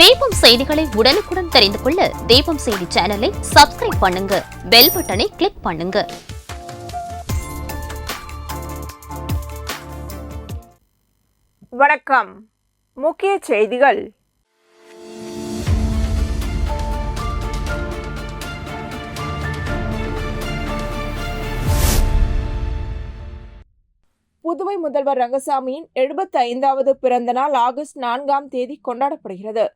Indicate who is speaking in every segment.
Speaker 1: தீபம் செய்திகளை உடனுக்குடன் தெரிந்து கொள்ள தீபம் செய்தி சேனலை சப்ஸ்கிரைப் பண்ணுங்க. பெல் பட்டனை கிளிக் பண்ணுங்க.
Speaker 2: வணக்கம். முக்கிய செய்திகள். புதுவை முதல்வர் ரங்கசாமியின் எழுபத்தி ஐந்தாவது பிறந்த நாள் ஆகஸ்ட் நான்காம் தேதி கொண்டாடப்படுகிறது.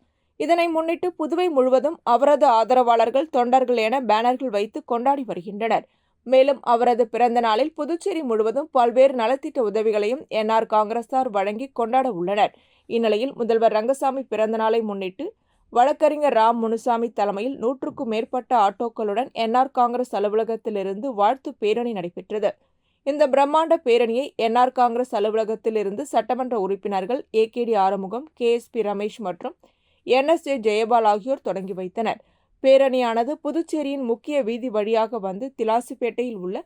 Speaker 2: இதனை முன்னிட்டு புதுவை முழுவதும் அவரது ஆதரவாளர்கள் தொண்டர்கள் என பேனர்கள் வைத்து கொண்டாடி வருகின்றனர். மேலும் அவரது பிறந்த நாளில் புதுச்சேரி முழுவதும் பல்வேறு நலத்திட்ட உதவிகளையும் என்ஆர் காங்கிரசார் வழங்கி கொண்டாட உள்ளனர். இந்நிலையில் முதல்வர் ரங்கசாமி பிறந்த நாளை முன்னிட்டு வழக்கறிஞர் ராம் முனுசாமி தலைமையில் நூற்றுக்கும் மேற்பட்ட ஆட்டோக்களுடன் என்ஆர் காங்கிரஸ் அலுவலகத்திலிருந்து வாழ்த்து பேரணி நடைபெற்றது. இந்த பிரம்மாண்ட பேரணியை என்ஆர் காங்கிரஸ் அலுவலகத்திலிருந்து சட்டமன்ற உறுப்பினர்கள் A K D Arumugam K S P Ramesh மற்றும் என்எஸ்ஏ ஜெயபால் ஆகியோர் தொடங்கி வைத்தனர். பேரணியானது புதுச்சேரியின் முக்கிய வீதி வழியாக வந்து திலாசிப்பேட்டையில் உள்ள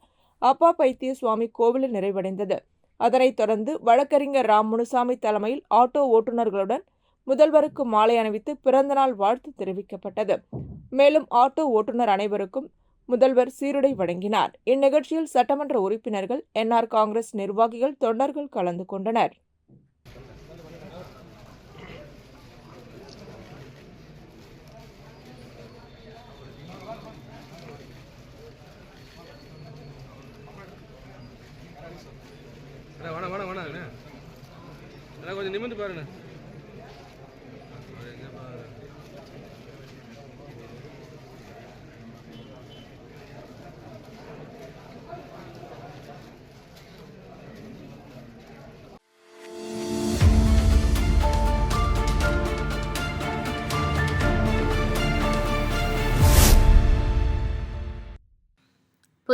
Speaker 2: அப்பா பைத்திய சுவாமி கோவிலில் நிறைவடைந்தது. அதனைத் தொடர்ந்து வழக்கறிஞர் ராம் முனுசாமி தலைமையில் ஆட்டோ ஓட்டுநர்களுடன் முதல்வருக்கு மாலை அணிவித்து பிறந்தநாள் வாழ்த்து தெரிவிக்கப்பட்டது. மேலும் ஆட்டோ ஓட்டுநர் அனைவருக்கும் முதல்வர் சீருடை வழங்கினார். இந்நிகழ்ச்சியில் சட்டமன்ற உறுப்பினர்கள் என்ஆர் காங்கிரஸ் நிர்வாகிகள் தொண்டர்கள் கலந்து கொண்டனர்
Speaker 3: அண்ணா வேணாம் வேணாம் வேணாம் அண்ணா அண்ணா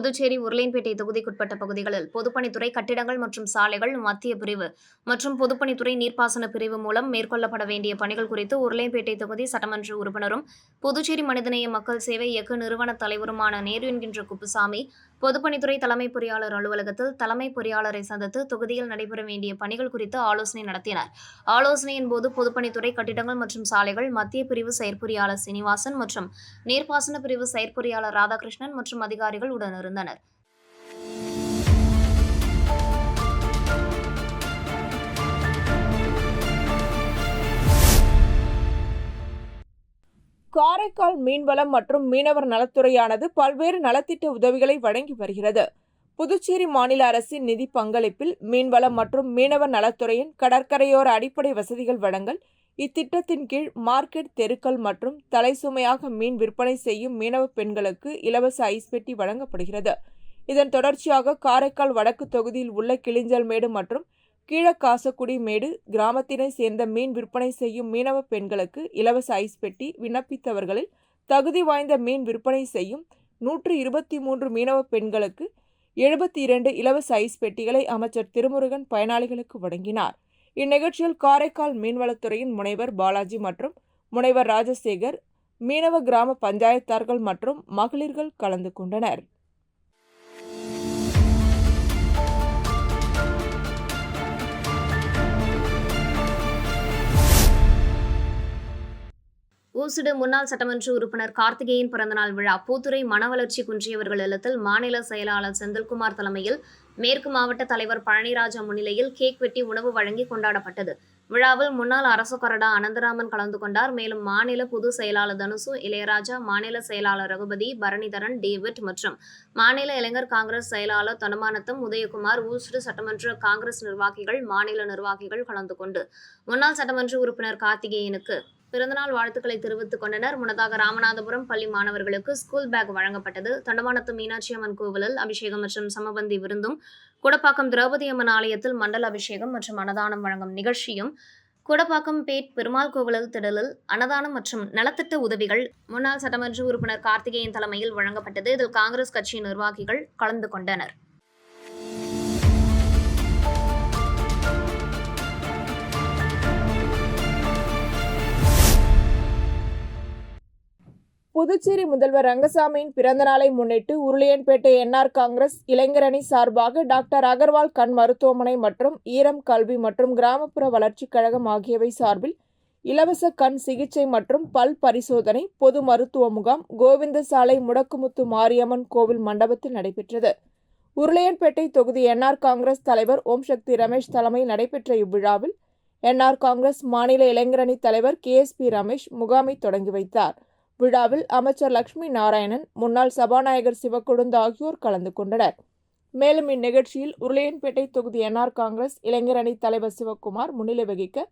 Speaker 1: புதுச்சேரி உருளையன்பேட்டை தொகுதிக்குட்பட்ட பகுதிகளில் பொதுப்பணித்துறை கட்டிடங்கள் மற்றும் சாலைகள் மத்திய பிரிவு மற்றும் பொதுப்பணித்துறை நீர்ப்பாசன பிரிவு மூலம் மேற்கொள்ளப்பட வேண்டிய பணிகள் குறித்து உருளையன்பேட்டை தொகுதி சட்டமன்ற உறுப்பினரும் புதுச்சேரி மனிதநேய மக்கள் சேவை இயக்க நிறுவன தலைவருமான நேரு என்கின்ற குப்புசாமி பொதுப்பணித்துறை தலைமை பொறியாளர் அலுவலகத்தில் தலைமை பொறியாளரை சந்தித்து தொகுதியில் நடைபெற வேண்டிய பணிகள் குறித்து ஆலோசனை நடத்தினார். ஆலோசனையின் போது பொதுப்பணித்துறை கட்டிடங்கள் மற்றும் சாலைகள் மத்திய பிரிவு செயற்பொறியாளர் சீனிவாசன் மற்றும் நீர்ப்பாசன பிரிவு செயற்பொறியாளர் ராதாகிருஷ்ணன் மற்றும் அதிகாரிகள் உடனிருந்தனர்.
Speaker 2: காரைக்கால் மீன்வளம் மற்றும் மீனவர் நலத்துறையானது பல்வேறு நலத்திட்ட உதவிகளை வழங்கி வருகிறது. புதுச்சேரி மாநில அரசின் நிதி பங்களிப்பில் மீன்வளம் மற்றும் மீனவர் நலத்துறையின் கடற்கரையோர அடிப்படை வசதிகள் வழங்கல் இத்திட்டத்தின் கீழ் மார்க்கெட் தெருக்கள் மற்றும் தலைசுமையாக மீன் விற்பனை செய்யும் மீனவ பெண்களுக்கு இலவச ஐஸ் பெட்டி வழங்கப்படுகிறது. இதன் தொடர்ச்சியாக காரைக்கால் வடக்கு தொகுதியில் உள்ள கிளிஞ்சல் மேடு மற்றும் கீழக்காசக்குடி மேடு கிராமத்தினை சேர்ந்த மீன் விற்பனை செய்யும் மீனவ பெண்களுக்கு இலவச ஐஸ் பெட்டி விண்ணப்பித்தவர்களில் தகுதி வாய்ந்த மீன் விற்பனை செய்யும் நூற்று இருபத்தி மூன்று மீனவ பெண்களுக்கு எழுபத்தி இரண்டு இலவச ஐஸ் பெட்டிகளை அமைச்சர் திருமுருகன் பயனாளிகளுக்கு வழங்கினார். இந்நிகழ்ச்சியில் காரைக்கால் மீன்வளத்துறையின் முனைவர் பாலாஜி மற்றும் முனைவர் ராஜசேகர் மீனவ கிராம பஞ்சாயத்தார்கள் மற்றும் மகளிர்கள் கலந்து கொண்டனர்.
Speaker 1: ஊசுடு முன்னாள் சட்டமன்ற உறுப்பினர் கார்த்திகேயன் பிறந்தநாள் விழா பூத்துறை மனவளர்ச்சி குன்றியவர்கள் இல்லத்தில் மாநில செயலாளர் செந்தில்குமார் தலைமையில் மேற்கு மாவட்ட தலைவர் பழனிராஜா முன்னிலையில் கேக் வெட்டி உணவு வழங்கி கொண்டாடப்பட்டது. விழாவில் முன்னாள் அரசு கொறடா அனந்தராமன் கலந்து கொண்டார். மேலும் மாநில பொது செயலாளர் தனுசு இளையராஜா மாநில செயலாளர் ரகுபதி பரணிதரன் டேவிட் மற்றும் மாநில இளைஞர் காங்கிரஸ் செயலாளர் தனுமானத்தம் உதயகுமார் ஊசுடு சட்டமன்ற காங்கிரஸ் நிர்வாகிகள் மாநில நிர்வாகிகள் கலந்து கொண்டு முன்னாள் சட்டமன்ற உறுப்பினர் கார்த்திகேயனுக்கு பிறந்தநாள் வாழ்த்துக்களை தெரிவித்துக் கொண்டனர். முன்னதாக ராமநாதபுரம் பள்ளி மாணவர்களுக்கு ஸ்கூல் பேக் வழங்கப்பட்டது. தண்டமானத்து மீனாட்சி அம்மன் கோவிலில் அபிஷேகம் மற்றும் சமபந்தி விருந்தும் குடப்பாக்கம் திரௌபதி அம்மன் ஆலயத்தில் மண்டல அபிஷேகம் மற்றும் அன்னதானம் வழங்கும் நிகழ்ச்சியும் குடப்பாக்கம் பேட் பெருமாள் கோவிலில் திடலில் அன்னதானம் மற்றும் நலத்திட்ட உதவிகள் முன்னாள் சட்டமன்ற உறுப்பினர் கார்த்திகேயன் தலைமையில் வழங்கப்பட்டது. இதில் காங்கிரஸ் கட்சி நிர்வாகிகள் கலந்து கொண்டனர்.
Speaker 2: புதுச்சேரி முதல்வர் ரங்கசாமியின் பிறந்தநாளை முன்னிட்டு உருளையன்பேட்டை என்ஆர் காங்கிரஸ் இளைஞரணி சார்பாக டாக்டர் அகர்வால் கண் மருத்துவமனை மற்றும் ஈரம் கல்வி மற்றும் கிராமப்புற வளர்ச்சிக் கழகம் ஆகியவை சார்பில் இலவச கண் சிகிச்சை மற்றும் பல் பரிசோதனை பொது மருத்துவ முகாம் கோவிந்தசாலை முடக்குமுத்து மாரியம்மன் கோவில் மண்டபத்தில் நடைபெற்றது. உருளையன்பேட்டை தொகுதி என்ஆர் காங்கிரஸ் தலைவர் ஓம் சக்தி ரமேஷ் தலைமையில் நடைபெற்ற இவ்விழாவில் என்ஆர் காங்கிரஸ் மாநில இளைஞரணி தலைவர் கே எஸ் பி ரமேஷ் முகாமை தொடங்கி வைத்தார். விழாவில் அமைச்சர் லட்சுமி நாராயணன் முன்னாள் சபாநாயகர் சிவக்கொழுந்து ஆகியோர் கலந்து கொண்டனர். மேலும் இந்நிகழ்ச்சியில் உருளையன்பேட்டை தொகுதி என்ஆர் காங்கிரஸ் இளைஞரணி தலைவர் சிவக்குமார் முன்னிலை வகிக்க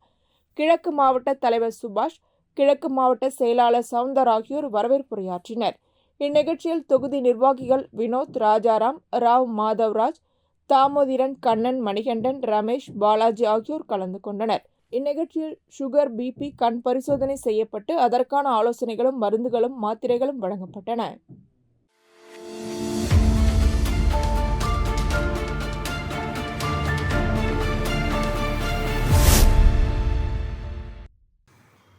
Speaker 2: கிழக்கு மாவட்ட தலைவர் சுபாஷ் கிழக்கு மாவட்ட செயலாளர் சவுந்தர் ஆகியோர் வரவேற்புரையாற்றினர். இந்நிகழ்ச்சியில் தொகுதி நிர்வாகிகள் வினோத் ராஜாராம் ராவ் மாதவ்ராஜ் தாமோதிரன் கண்ணன் மணிகண்டன் ரமேஷ் பாலாஜி ஆகியோர் கலந்து கொண்டனர். இந்நிகழ்ச்சியில் சுகர் பிபி கண் பரிசோதனை செய்யப்பட்டு அதற்கான ஆலோசனைகளும் மருந்துகளும் மாத்திரைகளும் வழங்கப்பட்டன.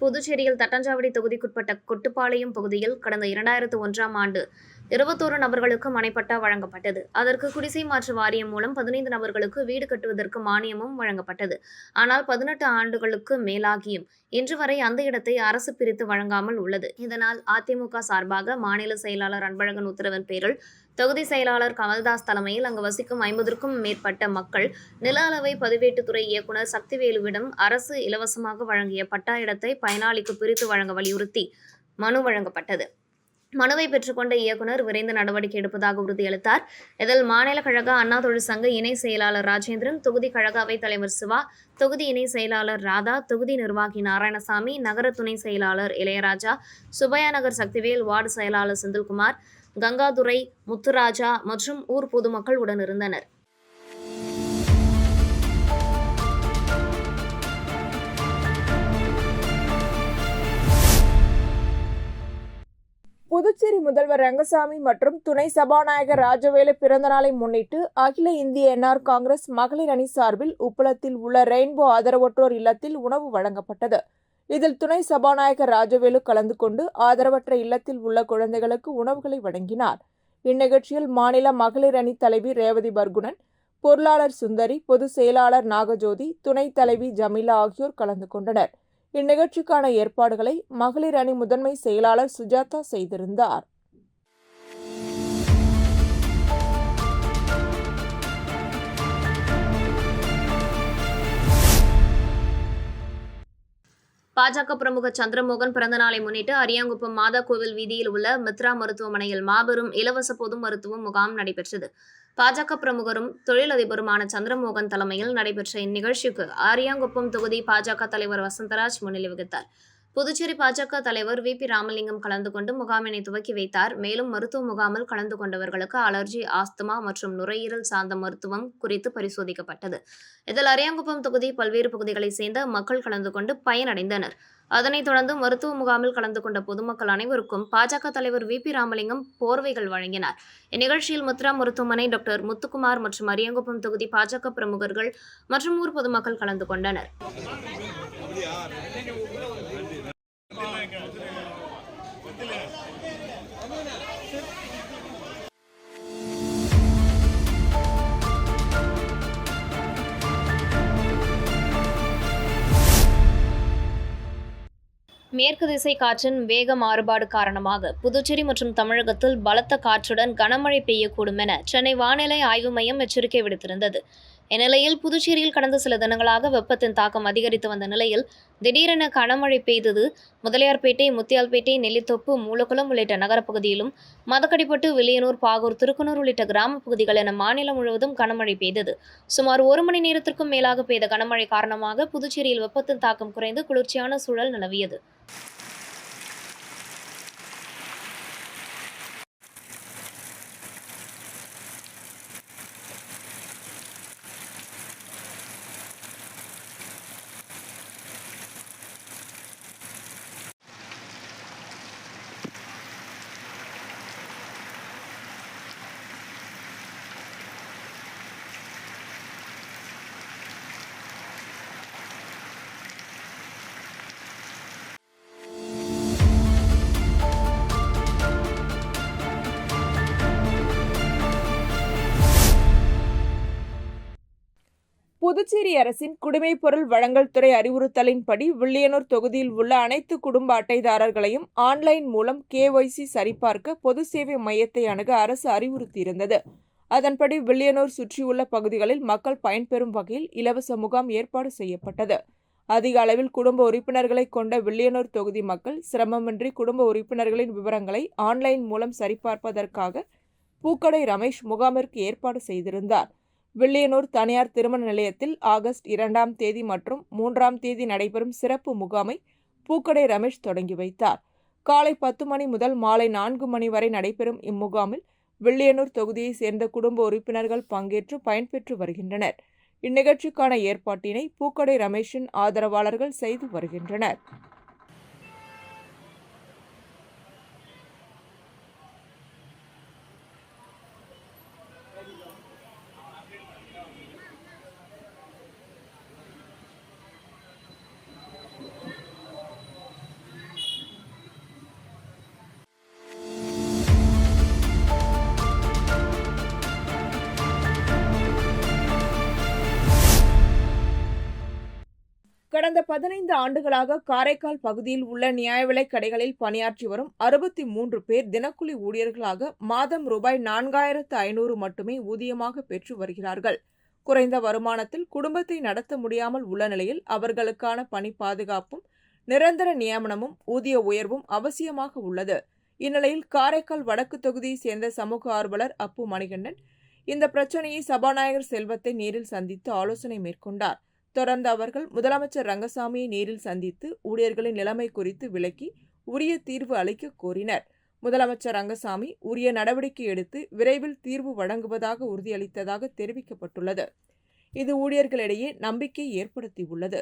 Speaker 1: புதுச்சேரியில் தட்டஞ்சாவடி தொகுதிக்குட்பட்ட கொட்டுப்பாளையம் பகுதியில் கடந்த இரண்டாயிரத்து ஒன்றாம் ஆண்டு இருபத்தோரு நபர்களுக்கு மனைப்பட்டா வழங்கப்பட்டது. அதற்கு குடிசை மாற்று வாரியம் மூலம் பதினைந்து நபர்களுக்கு வீடு கட்டுவதற்கு மானியமும் வழங்கப்பட்டது. ஆனால் பதினெட்டு ஆண்டுகளுக்கு மேலாகியும். இன்று வரை அந்த இடத்தை அரசு பிரித்து வழங்காமல் உள்ளது. இதனால் அதிமுக சார்பாக மாநில செயலாளர் அன்பழகன் உத்தரவின் பேரில் தொகுதி செயலாளர் கமல்தாஸ் தலைமையில் அங்கு வசிக்கும் ஐம்பதற்கும் மேற்பட்ட மக்கள் நில அளவை பதிவேட்டுத்துறை இயக்குநர் சக்திவேலுவிடம் அரசு இலவசமாக வழங்கிய பட்டா இடத்தை பயனாளிக்கு பிரித்து வழங்க வலியுறுத்தி மனு வழங்கப்பட்டது. மனுவை பெற்றுக்கொண்ட இயக்குனர் விரைந்து நடவடிக்கை எடுப்பதாக உறுதியளித்தார். இதில் மாநில கழக அண்ணா தொழிற்சங்க இணை செயலாளர் ராஜேந்திரன் தொகுதி கழக அவைத் தலைவர் சிவா தொகுதி இணை செயலாளர் ராதா தொகுதி நிர்வாகி நாராயணசாமி நகர துணை செயலாளர் இளையராஜா சுபையா நகர் சக்திவேல் வார்டு செயலாளர் செந்தில்குமார் கங்காதுரை முத்துராஜா மற்றும் ஊர் பொதுமக்கள் உடனிருந்தனர்
Speaker 2: புதுச்சேரி முதல்வர் ரங்கசாமி மற்றும் துணை சபாநாயகர் ராஜவேலு பிறந்தநாளை முன்னிட்டு அகில இந்திய என்ஆர் காங்கிரஸ் மகளிர் அணி சார்பில் உப்பளத்தில் உள்ள ரெயின்போ ஆதரவற்றோர் இல்லத்தில் உணவு வழங்கப்பட்டது. இதில் துணை சபாநாயகர் ராஜவேலு கலந்து கொண்டு ஆதரவற்ற இல்லத்தில் உள்ள குழந்தைகளுக்கு உணவுகளை வழங்கினார். இந்நிகழ்ச்சியில் மாநில மகளிர் அணி தலைவி ரேவதி பர்குணன் பொருளாளர் சுந்தரி பொதுச் செயலாளர் நாகஜோதி துணைத் தலைவி ஜமீலா ஆகியோர் கலந்து கொண்டனர். இந்நிகழ்ச்சிக்கான ஏற்பாடுகளை மகளிர் அணி முதன்மை செயலாளர் சுஜாதா செய்திருந்தார்.
Speaker 1: பாஜக பிரமுகர் சந்திரமோகன் பிறந்தநாளை முன்னிட்டு அரியாங்குப்பம் மாதா கோவில் வீதியில் உள்ள மித்ரா மருத்துவமனையில் மாபெரும் இலவச பொது மருத்துவ முகாம் நடைபெற்றது. பாஜக பிரமுகரும் தொழிலதிபருமான சந்திரமோகன் தலைமையில் நடைபெற்ற இந்நிகழ்ச்சிக்கு ஆரியாங்குப்பம் தொகுதி பாஜக தலைவர் வசந்தராஜ் முன்னிலை வகித்தார். புதுச்சேரி பாஜக தலைவர் வி. பி. ராமலிங்கம் கலந்து கொண்டு முகாமினை துவக்கி வைத்தார். மேலும் மருத்துவ முகாமில் கலந்து கொண்டவர்களுக்கு அலர்ஜி ஆஸ்துமா மற்றும் நுரையீரல் சார்ந்த மருத்துவம் குறித்து பரிசோதிக்கப்பட்டது. இதில் அரியாங்குப்பம் தொகுதி பல்வேறு பகுதிகளைச் சேர்ந்த மக்கள் கலந்து கொண்டு பயனடைந்தனர். அதனைத் தொடர்ந்து மருத்துவ முகாமில் கலந்து கொண்ட பொதுமக்கள் அனைவருக்கும் பாஜக தலைவர் வி. பி. ராமலிங்கம் போர்வைகள் வழங்கினார். இந்நிகழ்ச்சியில் முத்ரா மருத்துவமனை டாக்டர் முத்துக்குமார் மற்றும் அரியாங்குப்பம் தொகுதி பாஜக பிரமுகர்கள் மற்றும் ஊர் பொதுமக்கள் கலந்து கொண்டனர். மேற்கு திசை காற்றின் வேக மாறுபாடு காரணமாக புதுச்சேரி மற்றும் தமிழகத்தில் பலத்த காற்றுடன் கனமழை பெய்யக்கூடும் என சென்னை வானிலை ஆய்வு மையம் எச்சரிக்கை விடுத்திருந்தது. இந்நிலையில் புதுச்சேரியில் கடந்த சில தினங்களாக வெப்பத்தின் தாக்கம் அதிகரித்து வந்த நிலையில் திடீரென கனமழை பெய்தது. முதலியார்பேட்டை முத்தியால்பேட்டை நெல்லித்தொப்பு மூலக்குளம் உள்ளிட்ட நகரப்பகுதியிலும் மதக்கடிப்பட்டு வில்லியனூர் பாகூர் திருக்குனூர் உள்ளிட்ட கிராமப் பகுதிகள் என மாநிலம் முழுவதும் கனமழை பெய்தது. சுமார் ஒரு மணி நேரத்திற்கும் மேலாக பெய்த கனமழை காரணமாக புதுச்சேரியில் வெப்பத்தின் தாக்கம் குறைந்து குளிர்ச்சியான சூழல் நிலவியது.
Speaker 2: புதுச்சேரி அரசின் குடிமைப் பொருள் வழங்கல் துறை அறிவுறுத்தலின்படி வில்லியனூர் தொகுதியில் உள்ள அனைத்து குடும்ப அட்டைதாரர்களையும் ஆன்லைன் மூலம் கேஒய்சி சரிபார்க்க பொது சேவை மையத்தை அணுக அரசு அறிவுறுத்தியிருந்தது. அதன்படி வில்லியனூர் சுற்றியுள்ள பகுதிகளில் மக்கள் பயன்பெறும் வகையில் இலவச முகாம் ஏற்பாடு செய்யப்பட்டது. அதிக அளவில் குடும்ப உறுப்பினர்களை கொண்ட வில்லியனூர் தொகுதி மக்கள் சிரமமின்றி குடும்ப உறுப்பினர்களின் விவரங்களை ஆன்லைன் மூலம் சரிபார்ப்பதற்காக பூக்கடை ரமேஷ் முகாமிற்கு ஏற்பாடு செய்திருந்தார். வில்லியனூர் தனியார் திருமண நிலையத்தில் ஆகஸ்ட் இரண்டாம் தேதி மற்றும் மூன்றாம் தேதி நடைபெறும் சிறப்பு முகாமை பூக்கடை ரமேஷ் தொடங்கி வைத்தார். காலை பத்து மணி முதல் மாலை நான்கு மணி வரை நடைபெறும் இம்முகாமில் வில்லியனூர் தொகுதியைச் சேர்ந்த குடும்ப உறுப்பினர்கள் பங்கேற்று பயன்பெற்று வருகின்றனர். இந்நிகழ்ச்சிக்கான ஏற்பாட்டினை பூக்கடை ரமேஷின் ஆதரவாளர்கள் செய்து வருகின்றனர். பதினைந்து ஆண்டுகளாக காரைக்கால் பகுதியில் உள்ள நியாய விலைக் கடைகளில் பணியாற்றி வரும் அறுபத்தி மூன்று பேர் தினக்கூலி ஊழியர்களாக மாதம் ரூபாய் நான்காயிரத்து ஐநூறு மட்டுமே ஊதியமாக பெற்று வருகிறார்கள். குறைந்த வருமானத்தில் குடும்பத்தை நடத்த முடியாமல் உள்ள நிலையில் அவர்களுக்கான பணி பாதுகாப்பும் நிரந்தர நியமனமும் ஊதிய உயர்வும் அவசியமாக உள்ளது. இந்நிலையில் காரைக்கால் வடக்கு தொகுதியைச் சேர்ந்த சமூக ஆர்வலர் அப்பு மணிகண்டன் இந்த பிரச்சனையை சபாநாயகர் செல்வத்தை நேரில் சந்தித்து ஆலோசனை மேற்கொண்டார். தொடர்ந்து அவர்கள் முதலமைச்சர் ரங்கசாமியை நேரில் சந்தித்து ஊழியர்களின் நிலைமை குறித்து விளக்கி உரிய தீர்வு அளிக்க கோரினர். முதலமைச்சர் ரங்கசாமி உரிய நடவடிக்கை எடுத்து விரைவில் தீர்வு வழங்குவதாக உறுதியளித்ததாக தெரிவிக்கப்பட்டுள்ளது. இது ஊழியர்களிடையே நம்பிக்கை ஏற்படுத்தியுள்ளது.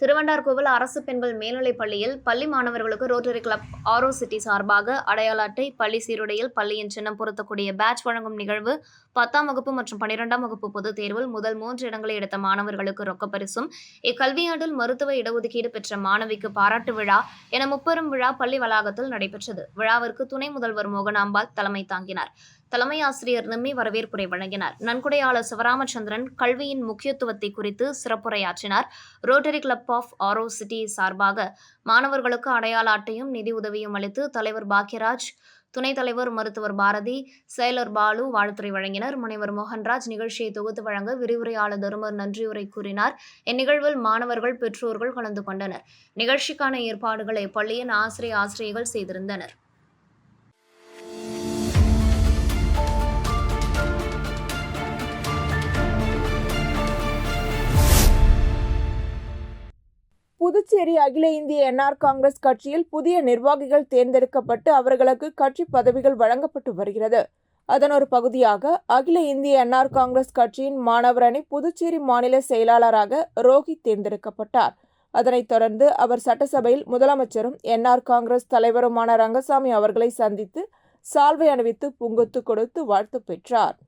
Speaker 1: திருவண்டார்கோவில் அரசு பெண்கள் மேல்நிலைப் பள்ளியில் பள்ளி மாணவர்களுக்கு ரோட்டரி கிளப் ஆரோ சிட்டி சார்பாக அடையாள அட்டை பள்ளி சீருடையில் பள்ளியின் சின்னம் பொருத்தக்கூடிய பேட்ச் வழங்கும் நிகழ்வு பத்தாம் வகுப்பு மற்றும் பன்னிரெண்டாம் வகுப்பு பொதுத் தேர்வில் முதல் மூன்று இடங்களை எடுத்த மாணவர்களுக்கு ரொக்கப்பரிசும் இக்கல்வியாண்டில் மருத்துவ இடஒதுக்கீடு பெற்ற மாணவிக்கு பாராட்டு விழா என முப்பெரும் விழா பள்ளி வளாகத்தில் நடைபெற்றது. விழாவிற்கு துணை முதல்வர் மோகனாம்பாள் தலைமை தாங்கினார். தலைமை ஆசிரியர் நிம்மி வரவேற்புரை வழங்கினார். நன்கொடையாளர் சிவராமச்சந்திரன் கல்வியின் முக்கியத்துவத்தை குறித்து சிறப்புரையாற்றினார். Rotary club of Auro city சார்பாக மாணவர்களுக்கு அடையாள அட்டையும் நிதி உதவியும் அளித்து தலைவர் பாக்யராஜ் துணைத் தலைவர் மருத்துவர் பாரதி செயலர் பாலு வாழ்த்துறை வழங்கினர். முனைவர் மோகன்ராஜ் நிகழ்ச்சியை தொகுத்து வழங்க விரிவுரையாளர் தருமர் நன்றியுரை கூறினார். இந்நிகழ்வில் மாணவர்கள் பெற்றோர்கள் கலந்து கொண்டனர். நிகழ்ச்சிக்கான ஏற்பாடுகளை பள்ளியின் ஆசிரிய ஆசிரியர்கள் செய்திருந்தனர்.
Speaker 2: புதுச்சேரி அகில இந்திய என்ஆர் காங்கிரஸ் கட்சியில் புதிய நிர்வாகிகள் தேர்ந்தெடுக்கப்பட்டு அவர்களுக்கு கட்சி பதவிகள் வழங்கப்பட்டு வருகிறது. அதன் ஒரு பகுதியாக அகில இந்திய என்ஆர் காங்கிரஸ் கட்சியின் மாணவர் அணி புதுச்சேரி மாநில செயலாளராக ரோஹித் தேர்ந்தெடுக்கப்பட்டார். அதனைத் தொடர்ந்து அவர் சட்டசபையில் முதலமைச்சரும் என்ஆர் காங்கிரஸ் தலைவருமான ரங்கசாமி அவர்களை சந்தித்து சால்வை அணிவித்து புங்குத்து கொடுத்து வாழ்த்து பெற்றார்.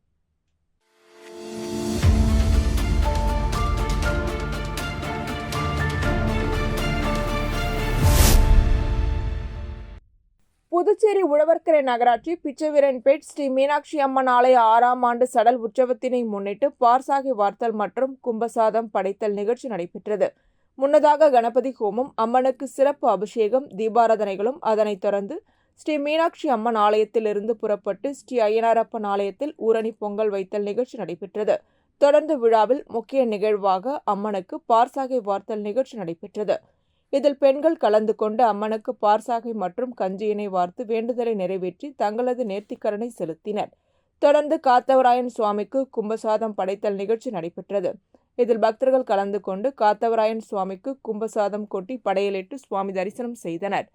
Speaker 2: புதுச்சேரி உழவர்கரை நகராட்சி பிச்சைவீரன்பேட் ஸ்ரீ மீனாட்சி அம்மன் ஆலய ஆறாம் ஆண்டு சடல் உற்சவத்தினை முன்னிட்டு பார்சாகி வார்த்தல் மற்றும் கும்பசாதம் படைத்தல் நிகழ்ச்சி நடைபெற்றது. முன்னதாக கணபதி ஹோமம் அம்மனுக்கு சிறப்பு அபிஷேகம் தீபாராதனைகளும் அதனைத் தொடர்ந்து ஸ்ரீ மீனாட்சி அம்மன் ஆலயத்திலிருந்து புறப்பட்டு ஸ்ரீ ஐயனாரப்பன் ஆலயத்தில் ஊரணி பொங்கல் வைத்தல் நிகழ்ச்சி நடைபெற்றது. தொடர்ந்து விழாவில் முக்கிய நிகழ்வாக அம்மனுக்கு பார்சாகை வார்த்தல் நிகழ்ச்சி நடைபெற்றது. இதில் பெண்கள் கலந்து கொண்டு அம்மனுக்கு பார்சாகை மற்றும் கஞ்சியினை வார்த்து வேண்டுதலை நிறைவேற்றி தங்களது நேர்த்திக்கரனை செலுத்தினர். தொடர்ந்து காத்தவராயன் சுவாமிக்கு கும்பசாதம் படைத்தல் நிகழ்ச்சி நடைபெற்றது. இதில் பக்தர்கள் கலந்து கொண்டு காத்தவராயன் சுவாமிக்கு கும்பசாதம் கொட்டி படையலிட்டு சுவாமி தரிசனம் செய்தனர்.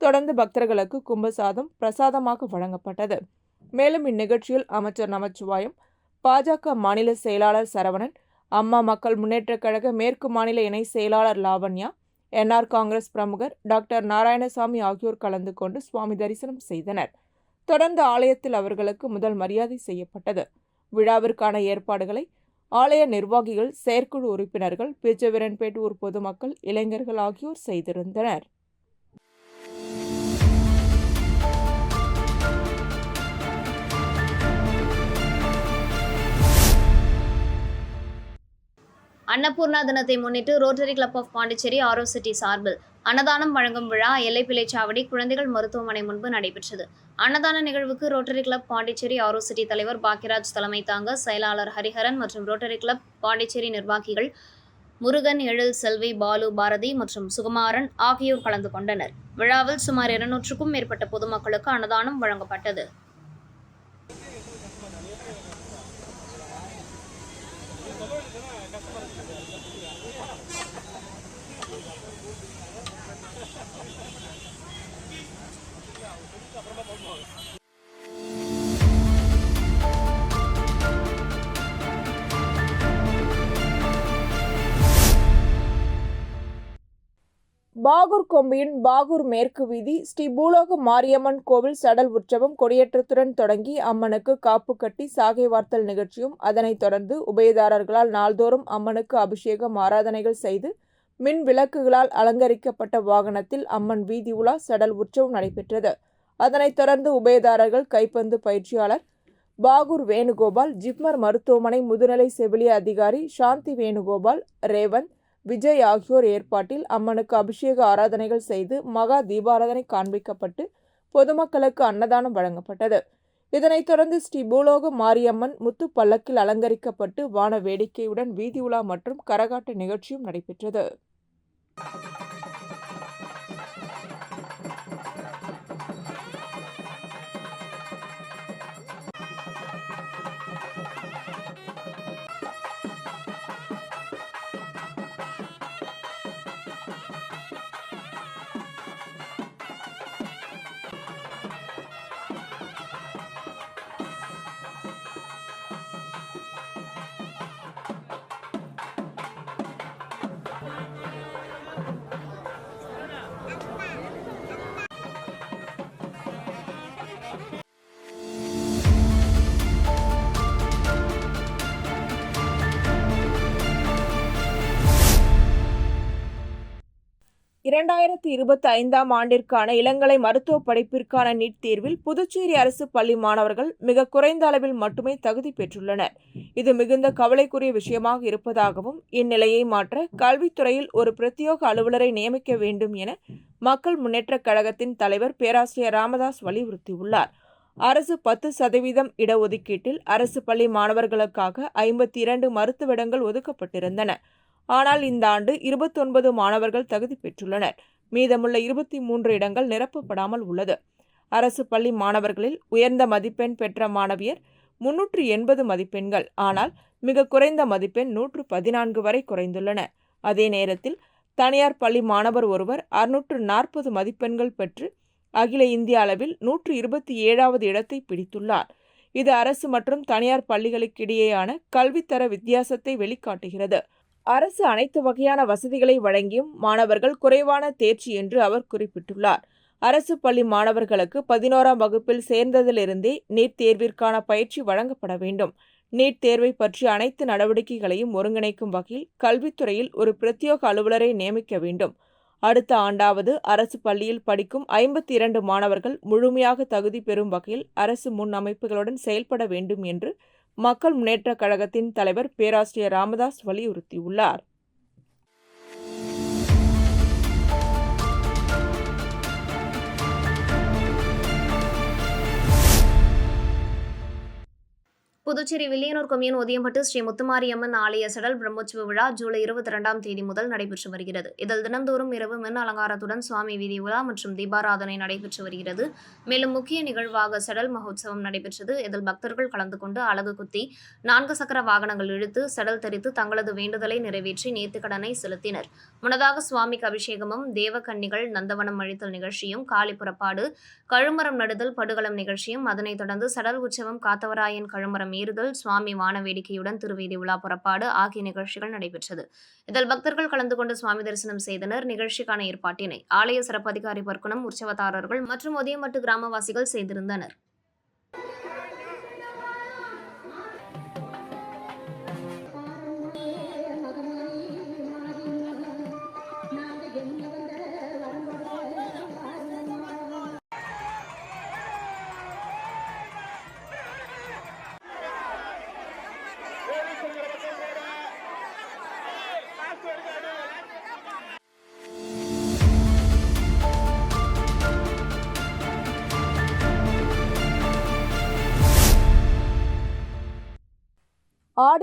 Speaker 2: தொடர்ந்து பக்தர்களுக்கு கும்பசாதம் பிரசாதமாக வழங்கப்பட்டது. மேலும் இந்நிகழ்ச்சியில் அமைச்சர் நமச்சிவாயம் பாஜக மாநில செயலாளர் சரவணன் அம்மா மக்கள் முன்னேற்றக் கழக மேற்கு மாநில இணை செயலாளர் லாவண்யா என்ஆர் காங்கிரஸ் பிரமுகர் டாக்டர் நாராயணசாமி ஆகியோர் கலந்து கொண்டு சுவாமி தரிசனம் செய்தனர். தொடர்ந்து ஆலயத்தில் அவர்களுக்கு முதல் மரியாதை செய்யப்பட்டது. விழாவிற்கான ஏற்பாடுகளை ஆலய நிர்வாகிகள் செயற்குழு உறுப்பினர்கள் பிச்சவீரன்பேட் பொதுமக்கள் இளைஞர்கள் ஆகியோர் செய்திருந்தனர்.
Speaker 1: அன்னபூர்ணா தினத்தை முன்னிட்டு Rotary club of Pondicherry Auro city சார்பில் அன்னதானம் வழங்கும் விழா எல்லைப்பிள்ளைச்சாவடி குழந்தைகள் மருத்துவமனை முன்பு நடைபெற்றது. அன்னதான நிகழ்வுக்கு Rotary club Pondicherry Auro city தலைவர் பாக்கியராஜ் தலைமை தாங்க செயலாளர் ஹரிஹரன் மற்றும் ரோட்டரி கிளப் பாண்டிச்சேரி நிர்வாகிகள் முருகன் எழில் செல்வி பாலு பாரதி மற்றும் சுகுமாரன் ஆகியோர் கலந்து கொண்டனர். விழாவில் சுமார் இருநூற்றுக்கும் மேற்பட்ட பொதுமக்களுக்கு அன்னதானம் வழங்கப்பட்டது.
Speaker 2: அப்புறமா பண்ணுவாங்க பாகூர் கொம்பியின் பாகூர் மேற்கு வீதி ஸ்ரீ பூலோக மாரியம்மன் கோவில் சடல் உற்சவம் கொடியேற்றத்துடன் தொடங்கி அம்மனுக்கு காப்பு கட்டி சாகை வார்த்தல் நிகழ்ச்சியும் அதனைத் தொடர்ந்து உபயதாரர்களால் நாள்தோறும் அம்மனுக்கு அபிஷேகம் ஆராதனைகள் செய்து மின் விளக்குகளால் அலங்கரிக்கப்பட்ட வாகனத்தில் அம்மன் வீதி உலா சடல் உற்சவம் நடைபெற்றது. அதனைத் தொடர்ந்து உபயதாரர்கள் கைப்பந்து பயிற்சியாளர் பாகூர் வேணுகோபால் ஜிப்மர் மருத்துவமனை முதுநிலை செவிலிய அதிகாரி சாந்தி வேணுகோபால் ரேவந்த் விஜய் ஆகியோர் ஏற்பாட்டில் அம்மனுக்கு அபிஷேக ஆராதனைகள் செய்து மகா தீபாராதனை காண்பிக்கப்பட்டு பொதுமக்களுக்கு அன்னதானம் வழங்கப்பட்டது. இதனைத் தொடர்ந்து ஸ்ரீ பூலோக மாரியம்மன் முத்து பல்லக்கில் அலங்கரிக்கப்பட்டு வான வேடிக்கையுடன் வீதி உலா மற்றும் கரகாட்ட நிகழ்ச்சியும் நடைபெற்றது. இரண்டாயிரத்தி இருபத்தி ஐந்தாம் ஆண்டிற்கான இளங்கலை மருத்துவ படிப்பிற்கான நீட் தேர்வில் புதுச்சேரி அரசு பள்ளி மாணவர்கள் மிக குறைந்த அளவில் மட்டுமே தகுதி பெற்றுள்ளனர். இது மிகுந்த கவலைக்குரிய விஷயமாக இருப்பதாகவும் இந்நிலையை மாற்ற கல்வித்துறையில் ஒரு பிரத்யேக அலுவலரை நியமிக்க வேண்டும் என மக்கள் முன்னேற்றக் கழகத்தின் தலைவர் பேராசிரியர் ராமதாஸ் வலியுறுத்தியுள்ளார். அரசு பத்து சதவீதம் இடஒதுக்கீட்டில் அரசு பள்ளி மாணவர்களுக்காக ஐம்பத்தி இரண்டு மருத்துவ ஒதுக்கப்பட்டிருந்தன. ஆனால் இந்த ஆண்டு இருபத்தொன்பது மாணவர்கள் தகுதி பெற்றுள்ளனர். மீதமுள்ள இருபத்தி மூன்று இடங்கள் நிரப்பப்படாமல் உள்ளது. அரசு பள்ளி மாணவர்களில் உயர்ந்த மதிப்பெண் பெற்ற மாணவியர் முன்னூற்று எண்பது மதிப்பெண்கள் ஆனால் மிக குறைந்த மதிப்பெண் நூற்று பதினான்கு வரை குறைந்துள்ளன. அதே நேரத்தில் தனியார் பள்ளி மாணவர் ஒருவர் அறுநூற்று நாற்பது மதிப்பெண்கள் பெற்று அகில இந்திய அளவில் நூற்று இருபத்தி ஏழாவது இடத்தை பிடித்துள்ளார். இது அரசு மற்றும் தனியார் பள்ளிகளுக்கிடையேயான கல்வித்தர வித்தியாசத்தை வெளிக்காட்டுகிறது. அரசு அனைத்து வகையான வசதிகளை வழங்கியும் மாணவர்கள் குறைவான தேர்ச்சி என்று அவர் குறிப்பிட்டுள்ளார். அரசு பள்ளி மாணவர்களுக்கு பதினோராம் வகுப்பில் சேர்ந்ததிலிருந்தே நீட் தேர்விற்கான பயிற்சி வழங்கப்பட வேண்டும். நீட் தேர்வை பற்றிய அனைத்து நடவடிக்கைகளையும் ஒருங்கிணைக்கும் வகையில் கல்வித்துறையில் ஒரு பிரத்யேக அலுவலரை நியமிக்க வேண்டும். அடுத்த ஆண்டாவது அரசு பள்ளியில் படிக்கும் ஐம்பத்தி இரண்டு மாணவர்கள் முழுமையாக தகுதி பெறும் வகையில் அரசு முன் அமைப்புகளுடன் செயல்பட வேண்டும் என்று மக்கள் முன்னேற்றக் கழகத்தின் தலைவர் பேராசிரியர் ராமதாஸ் வலியுறுத்தியுள்ளார்.
Speaker 1: புதுச்சேரி வில்லியனூர் கொம்யூன் ஒதியம்பட்டு ஸ்ரீ முத்துமாரியம்மன் ஆலய சடல் பிரம்மோற்சவ விழா ஜூலை இருபத்தி இரண்டாம் தேதி முதல் நடைபெற்று வருகிறது. இதில் தினந்தோறும் இரவு மின் அலங்காரத்துடன் சுவாமி வீதி உலா மற்றும் தீபாராதனை நடைபெற்று வருகிறது. மேலும் முக்கிய நிகழ்வாக சடல் மகோத்சவம் நடைபெற்றது. இதில் பக்தர்கள் கலந்து கொண்டு அலகு குத்தி நான்கு சக்கர வாகனங்கள் இழுத்து சடல் தரித்து தங்களது வேண்டுதலை நிறைவேற்றி நேர்த்திக்கடனை செலுத்தினர். முன்னதாக சுவாமிக்கு அபிஷேகமும் தேவக்கன்னிகள் நந்தவனம் அழித்தல் நிகழ்ச்சியும் காளி புறப்பாடு கழுமரம் நடுதல் படுகளம் நிகழ்ச்சியும் அதனைத் தொடர்ந்து சடல் உற்சவம் காத்தவராயன் கழுமரம் ஏறுதல் சுவாமி வான வேடிக்கையுடன் திருவீதி உலா புறப்பாடு ஆகிய நிகழ்ச்சிகள் நடைபெற்றது. இதில் பக்தர்கள் கலந்து கொண்டு சுவாமி தரிசனம் செய்தனர். நிகழ்ச்சிக்கான ஏற்பாட்டினை ஆலய சிறப்பு அதிகாரி பர்க்குணம் உற்சவதாரர்கள் மற்றும் ஒதியமட்டு கிராமவாசிகள் செய்திருந்தனர்.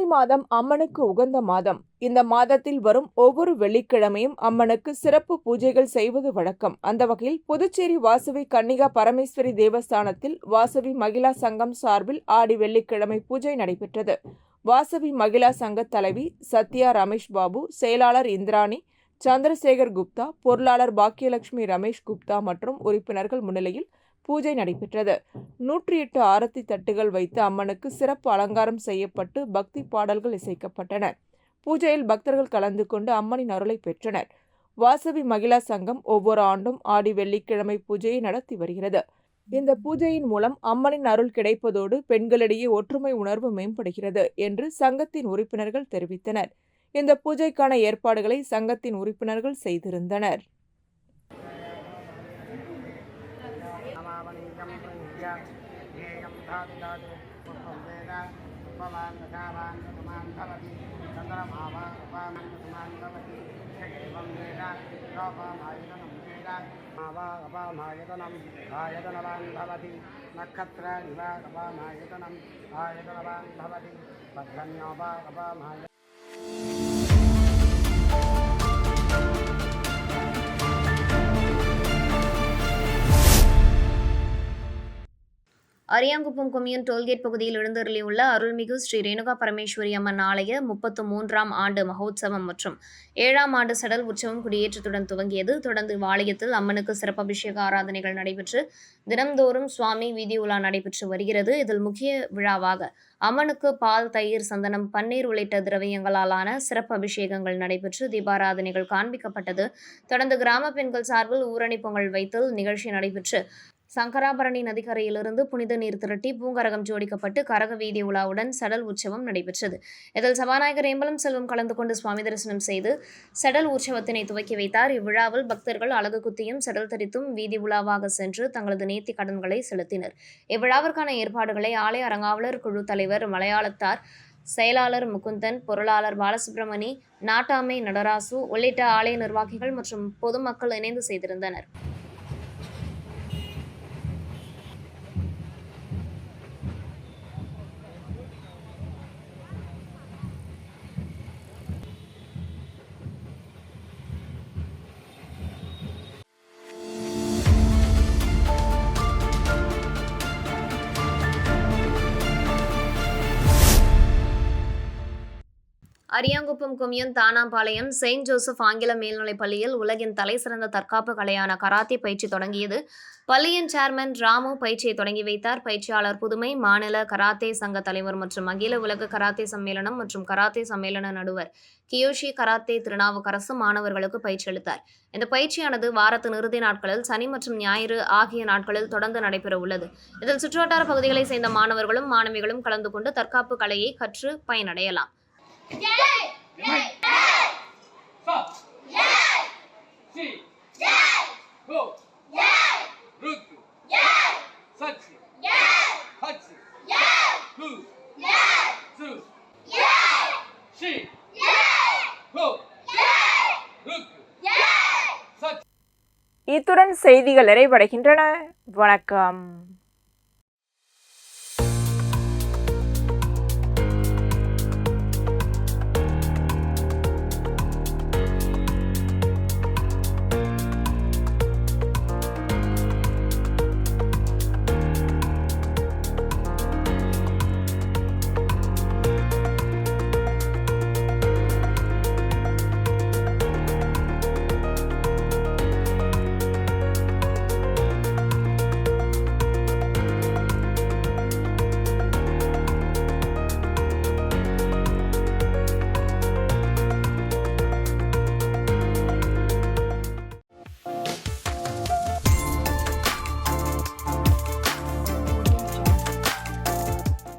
Speaker 2: ஆடி மாதம் அம்மனுக்கு உகந்த மாதம். இந்த மாதத்தில் வரும் ஒவ்வொரு வெள்ளிக்கிழமையும் அம்மனுக்கு சிறப்பு பூஜைகள் செய்வது வழக்கம். அந்த வகையில் புதுச்சேரி வாசவி கன்னிகா பரமேஸ்வரி தேவஸ்தானத்தில் வாசவி மகிழா சங்கம் சார்பில் ஆடி வெள்ளிக்கிழமை பூஜை நடைபெற்றது. வாசவி மகிழா சங்க தலைவி சத்யா ரமேஷ் பாபு செயலாளர் இந்திராணி சந்திரசேகர் குப்தா பொருளாளர் பாக்கியலட்சுமி ரமேஷ் குப்தா மற்றும் உறுப்பினர்கள் முன்னிலையில் பூஜை நடைபெற்றது. நூற்றி எட்டு ஆரத்தி தட்டுகள் வைத்து அம்மனுக்கு சிறப்பு அலங்காரம் செய்யப்பட்டு பக்தி பாடல்கள் இசைக்கப்பட்டன. பூஜையில் பக்தர்கள் கலந்து கொண்டு அம்மனின் அருளை பெற்றனர். வாசவி மகிழா சங்கம் ஒவ்வொரு ஆண்டும் ஆடி வெள்ளிக்கிழமை பூஜையை நடத்தி வருகிறது. இந்த பூஜையின் மூலம் அம்மனின் அருள் கிடைப்பதோடு பெண்களிடையே ஒற்றுமை உணர்வு மேம்படுகிறது என்று சங்கத்தின் உறுப்பினர்கள் தெரிவித்தனர். இந்த பூஜைக்கான ஏற்பாடுகளை சங்கத்தின் உறுப்பினர்கள் செய்திருந்தனர்.
Speaker 4: మావాగపామాయుతమాంగవతి ఏవం వేద లోపామాయుతనం వేద మావాగపామాయుతనం ఆయతనవాన్ భవతి నక్షత్రాని వాగపామాయుతనం ఆయతనవాన్ భవతి బద్ధన్యోపాగపామాయ
Speaker 1: அரியாங்குப்பம் கொம்யூன் டோல்கேட் பகுதியில் எழுந்தருளியுள்ள அருள்மிகு ஸ்ரீ ரேணுகா பரமேஸ்வரி அம்மன் ஆலய முப்பத்து மூன்றாம் ஆண்டு மகோத்சவம் மற்றும் ஏழாம் ஆண்டு சடல் உற்சவம் குடியேற்றத்துடன் துவங்கியது. தொடர்ந்து ஆலயத்தில் அம்மனுக்கு சிறப்பு அபிஷேக ஆராதனைகள் நடைபெற்று தினம்தோறும் சுவாமி வீதி உலா நடைபெற்று வருகிறது. இதில் முக்கிய விழாவாக அம்மனுக்கு பால் தயிர் சந்தனம் பன்னீர் உள்ளிட்ட திரவியங்களாலான சிறப்பு அபிஷேகங்கள் நடைபெற்று தீபாராதனைகள் காண்பிக்கப்பட்டது. தொடர்ந்து கிராம பெண்கள் சார்பில் ஊரணி பொங்கல் வைத்தல் நிகழ்ச்சி நடைபெற்று சங்கராபரணி நதிக்கரையிலிருந்து புனித நீர் திரட்டி பூங்கரகம் ஜோடிக்கப்பட்டு கரக வீதி உலாவுடன் சடல் உற்சவம் நடைபெற்றது. இதில் சபாநாயகர் ஏம்பலம் செல்வம் கலந்து கொண்டு சுவாமி தரிசனம் செய்து சடல் உற்சவத்தினை துவக்கி வைத்தார். இவ்விழாவில் பக்தர்கள் அழகு குத்தியும் சடல் தரித்தும் வீதி உலாவாக சென்று தங்களது நேர்த்தி கடன்களை செலுத்தினர். இவ்விழாவிற்கான ஏற்பாடுகளை ஆலய அரங்காவலர் குழு தலைவர் மலையாளத்தார் செயலாளர் முகுந்தன் பொருளாளர் பாலசுப்ரமணி நாட்டாமை நடராசு உள்ளிட்ட ஆலய நிர்வாகிகள் மற்றும் பொதுமக்கள் இணைந்து செய்திருந்தனர். Ariyankuppam commune Thanampalayam saint Joseph ஆங்கில மேல்நிலைப் பள்ளியில் உலகின் தலைசிறந்த தற்காப்பு கலையான கராத்தே பயிற்சி தொடங்கியது. பள்ளியின் சேர்மன் ராமு பயிற்சியை தொடங்கி வைத்தார். பயிற்சியாளர் புதுமை மாநில கராத்தே சங்க தலைவர் மற்றும் அகில உலக கராத்தே சம்மேளனம் மற்றும் கராத்தே சம்மேளன நடுவர் கியோஷி கராத்தே திருநாவுக்கரசு மாணவர்களுக்கு பயிற்சி அளித்தார். இந்த பயிற்சியானது வாரத்தின் இறுதி நாட்களில் சனி மற்றும் ஞாயிறு ஆகிய நாட்களில் தொடர்ந்து நடைபெற உள்ளது. இதில் சுற்றுவட்டார பகுதிகளைச் சேர்ந்த மாணவர்களும் மாணவிகளும் கலந்து கொண்டு தற்காப்பு கலையை கற்று பயனடையலாம்.
Speaker 3: Right. Yes. Soft. Yes. See. Yes. Go. Yes. Rutu. Yes. Sachi. Yes. Hachi. Yes. Who. Yes. Su. Yes. She. Yes. Go. Yes. Rutu. Yes. Sachi.
Speaker 2: இத்துடன் செய்திகள் நிறைவடைகின்றன வணக்கம்